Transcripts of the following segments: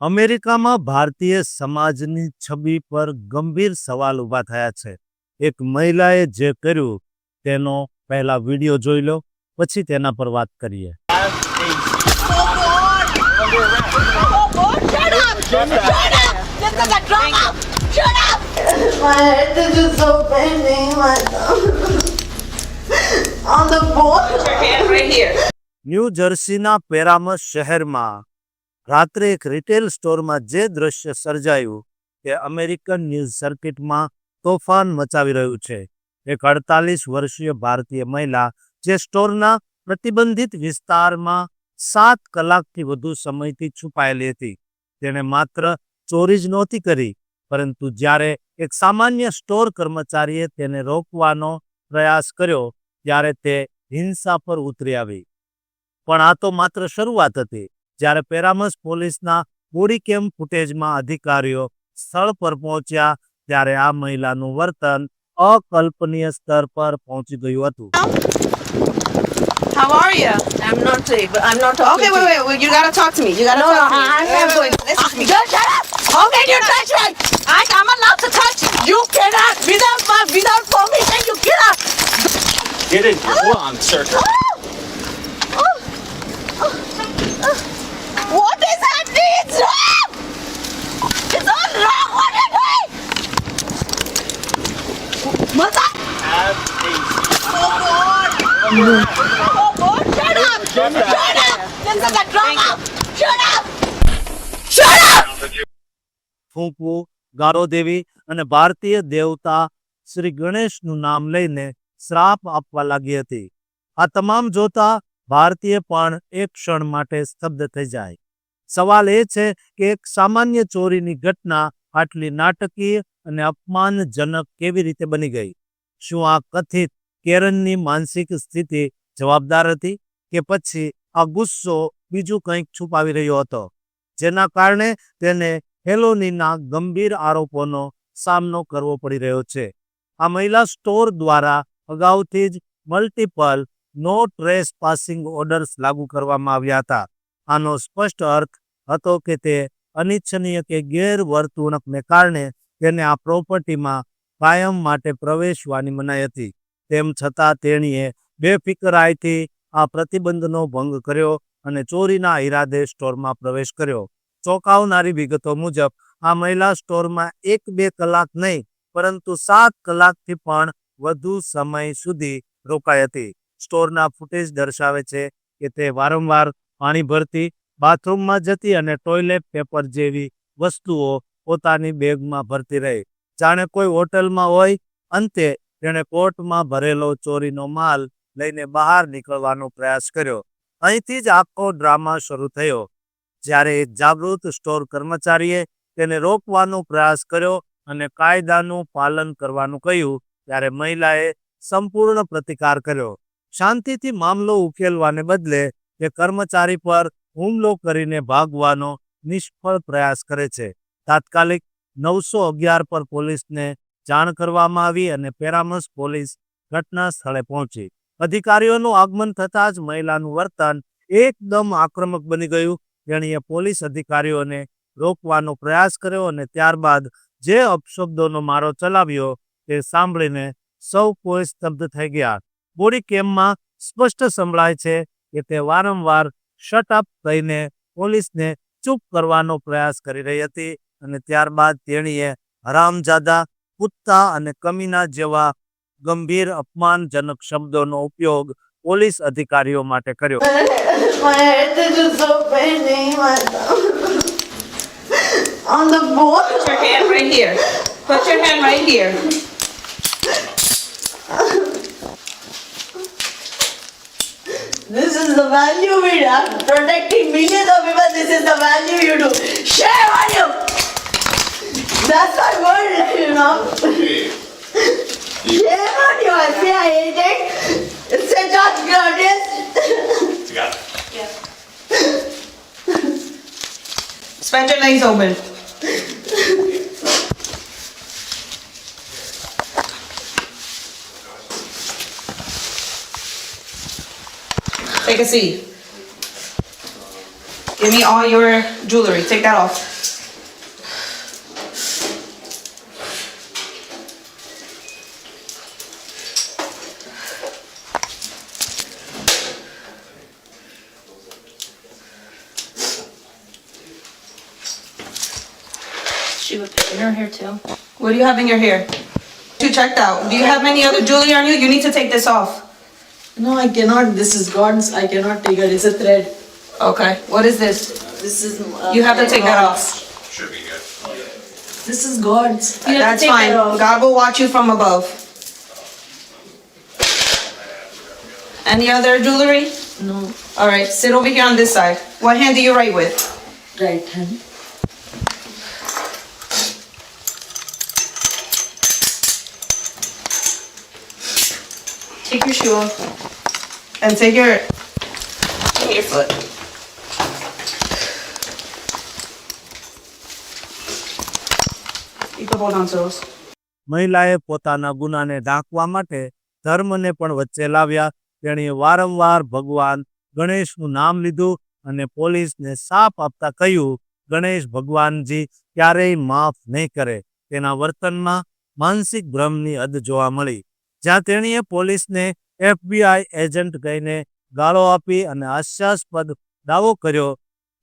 અમેરિકામાં ભારતીય સમાજની છબી પર ગંભીર સવાલ ઊભા થયા છે એક મહિલાએ જે કર્યું તેનો પહેલા વીડિયો જોઈ લો પછી તેના પર વાત કરીએ. ન્યૂ જર્સીના પેરામસ શહેરમાં રાત્રે એક રિટેલ સ્ટોરમાં જે દ્રશ્ય સર્જાયું તે અમેરિકન ન્યૂઝ સર્કિટમાં તોફાન મચાવી રહ્યું છે. એક અડતાલીસ વર્ષીય ભારતીય મહિલા જે સ્ટોરના પ્રતિબંધિત વિસ્તારમાં સાત કલાકથી વધુ સમયથી છુપાયેલી હતી. તેણે માત્ર ચોરી જ નહોતી કરી, પરંતુ જ્યારે એક સામાન્ય સ્ટોર કર્મચારીએ તેને રોકવાનો પ્રયાસ કર્યો, ત્યારે તે હિંસા પર ઉતરી આવી. પણ આ તો માત્ર શરૂઆત હતી. જ્યારે પેરામસ પોલીસના બોડી કેમ ફૂટેજમાં અધિકારીઓ સ્થળ પર પહોંચ્યા ત્યારે આ મહિલાનું વર્તન અકલ્પનીય સ્તર પર પહોંચી ગયું હતું How are you? I'm not safe. I'm not talking. Okay, wait, wait, wait. You gotta talk to me. You gotta No, talk no, to me. I'm Wait, not wait, going. wait. Listen to me. Just shut up! How can you touch me? I, I'm allowed to touch you. You cannot, without my, without permission, you cannot. Get in. Hold on, sir. What is happening? It's wrong! It's all wrong. What am I? Mother! Oh, God! Oh, God! Shut up! Shut up! This is a drama! Shut up! Shut up! ફૂંકવું ગારો દેવી અને ભારતીય દેવતા શ્રી ગણેશનું નામ લઈને શ્રાપ આપવા લાગી હતી આ તમામ જોતા ભારતીય પણ એક ક્ષણ માટે સ્તબ્ધ થઈ જાય. સવાલ એ છે કે એક સામાન્ય ચોરીની ઘટના આટલી નાટકીય અને અપમાનજનક કેવી રીતે બની ગઈ? શું આ કથિત કેરનની માનસિક સ્થિતિ જવાબદાર હતી કે પછી આ ગુસ્સો બીજું કંઈક છુપાવી રહ્યો હતો, જેના કારણે તેને હેલોનીના ગંભીર આરોપોનો સામનો કરવો પડી રહ્યો છે? આ મહિલા સ્ટોર દ્વારા અગાઉથી જ મલ્ટિપલ નો ટ્રેસ પાસિંગ ઓર્ડર્સ લાગુ કરવામાં આવ્યા હતા. આનો સ્પષ્ટ અર્થ હતો કે તે અનિચ્છનીય કે ગેરવર્તણૂકને કારણે તેને આ પ્રોપર્ટીમાં કાયમ માટે પ્રવેશવાની મનાઈ હતી. તેમ છતાં તેણીએ બેફિકરાઈથી આ પ્રતિબંધનો ભંગ કર્યો અને ચોરીના ઈરાદે સ્ટોરમાં પ્રવેશ કર્યો. ચોંકાવનારી વિગતો મુજબ, આ મહિલા સ્ટોરમાં એક બે કલાક નહીં, પરંતુ સાત કલાકથી પણ વધુ સમય સુધી રોકાઈ હતી. સ્ટોરના ફૂટેજ દર્શાવે છે કે તે વારંવાર પાણી ભરતી, બાથરૂમમાં જતી અને ટોયલેટ પેપર જેવી વસ્તુઓ પોતાની બેગમાં ભરતી રહી. જાણે કોઈ હોટલમાં હોય, અંતે તેણે કોર્ટમાં ભરેલો ચોરીનો માલ લઈને બહાર નીકળવાનો પ્રયાસ કર્યો. અહીંથી જ આખો ડ્રામા શરૂ થયો. જ્યારે એક જાગૃત સ્ટોર કર્મચારીએ તેને રોકવાનો પ્રયાસ કર્યો અને કાયદાનું પાલન કરવાનું કહ્યું, ત્યારે મહિલાએ સંપૂર્ણ પ્રતિકાર કર્યો. શાંતિથી મામલો ઉકેલવાને બદલે તે કર્મચારી પર હુમલો કરીને ભાગવાનો નિષ્ફળ પ્રયાસ કરે છે. તાત્કાલિક નવસો અગિયાર પર પોલીસને જાણ કરવામાં આવી અને પેરામસ પોલીસ ઘટના સ્થળે પહોંચી. અધિકારીઓનું આગમન થતાં જ મહિલાનું વર્તન એકદમ આક્રમક બની ગયું. તેણીએ પોલીસ અધિકારીઓને રોકવાનો પ્રયાસ કર્યો અને ત્યારબાદ જે અપશબ્દોનો મારો ચલાવ્યો તે સાંભળીને સૌ કોઈ સ્તબ્ધ થઈ ગયા. બોડી કેમમાં સ્પષ્ટ સંભળાય છે કે તે વારંવાર શટ અપ કહીને પોલીસને ચૂપ કરવાનો પ્રયાસ કરી રહી હતી અને ત્યારબાદ તેણીએ હરામજાદા, કુત્તા અને કમીના જેવા ગંભીર અપમાનજનક શબ્દોનો ઉપયોગ પોલીસ અધિકારીઓ માટે કર્યો on the board. Put your hand right here. Put your hand right here. Is the value we have. Protecting millions of people. This is the value you do. Share on you. That's not good, you know. Shame on you. I say I hate it. It's such a glorious. Spread your legs open. Take a seat. Give me all your jewelry. Take that off. She would put in her hair too. What do you have in your hair? You checked out. Do you have any other jewelry on you? You need to take this off. No, I cannot. This is God's. I cannot take it. It's a thread. Okay. What is this? This is. Uh, You have to take that be good. This is God's. You have to That's take fine. that off. God will watch you from above. Any other jewelry? No, All right, sit over here on this side. What hand do you write with? right hand. Take your shoe off. And take your, take your foot. મહિલાએ પોતાના ગુનાને ઢાંકવા માટે ધર્મને પણ વચ્ચે લાવ્યા તેણીએ વારંવાર ભગવાન ગણેશનું નામ લીધું અને પોલીસને સાફ આપતા કહ્યું ગણેશ ભગવાનજી ક્યારેય માફ નહીં કરે તેના વર્તનમાં માનસિક ભ્રમની હદ જોવા મળી જ્યાં તેણીએ પોલીસને એફબીઆઈ એજન્ટ કહીને ગાળો આપી અને હાસ્યાસ્પદ દાવો કર્યો,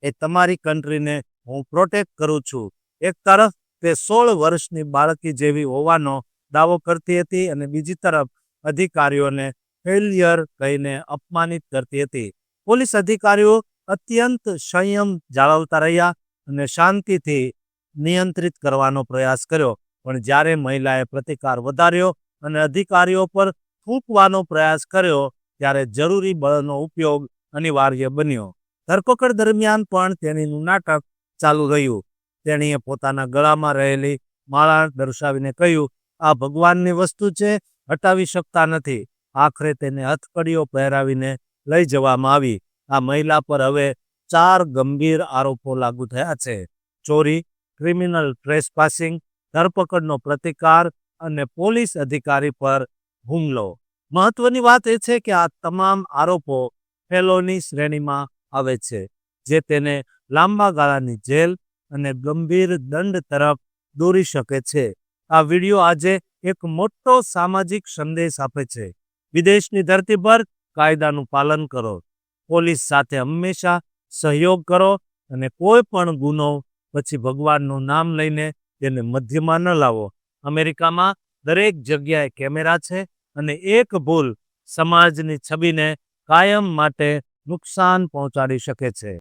એ તમારી કન્ટ્રીને હું પ્રોટેક્ટ કરું છું. એક તરફ તે સોળ વર્ષની બાળકી જેવી હોવાનો દાવો કરતી હતી અને બીજી તરફ અધિકારીઓને ફેલિયર કહીને અપમાનિત કરતી હતી. પોલીસ અધિકારીઓ અત્યંત સંયમ જાળવતા રહ્યા અને શાંતિથી નિયંત્રિત કરવાનો પ્રયાસ કર્યો, પણ જ્યારે મહિલાએ પ્રતિકાર વધાર્યો અને અધિકારીઓ પર થૂંકવાનો પ્રયાસ કર્યો ત્યારે જરૂરી બળનો ઉપયોગ અનિવાર્ય બન્યો. ધરપકડ દરમિયાન પણ તેણીનું નાટક ચાલુ રહ્યું. તેણીએ પોતાના ગળામાં રહેલી માળા દર્શાવીને કહ્યું, આ ભગવાનની વસ્તુ છે, હટાવી શકતા નથી. આખરે તેને હથકડીઓ પહેરાવીને લઈ જવામાં આવી. આ મહિલા પર હવે ચાર ગંભીર આરોપો લાગુ થયા છે. ચોરી, ક્રિમિનલ ટ્રેસપાસિંગ, ધરપકડનો પ્રતિકાર અને પોલીસ અધિકારી પર હુમલો. મહત્વની વાત એ છે કે આ તમામ આરોપો ફેલોની શ્રેણીમાં આવે છે, જે તેને લાંબા ગાળાની જેલ અને ગંભીર દંડ તરફ દોરી શકે છે. આ વીડિયો આજે એક મોટો સામાજિક સંદેશ આપે છે. વિદેશની ધરતી પર કાયદાનું પાલન કરો. પોલીસ સાથે હંમેશા સહયોગ કરો અને કોઈ પણ ગુનો પછી ભગવાનનું નામ લઈને તેને મધ્યમાં ન લાવો. અમેરિકામાં દરેક જગ્યાએ કેમેરા છે અને એક ભૂલ સમાજની છબીને કાયમ માટે નુકસાન પહોંચાડી શકે છે.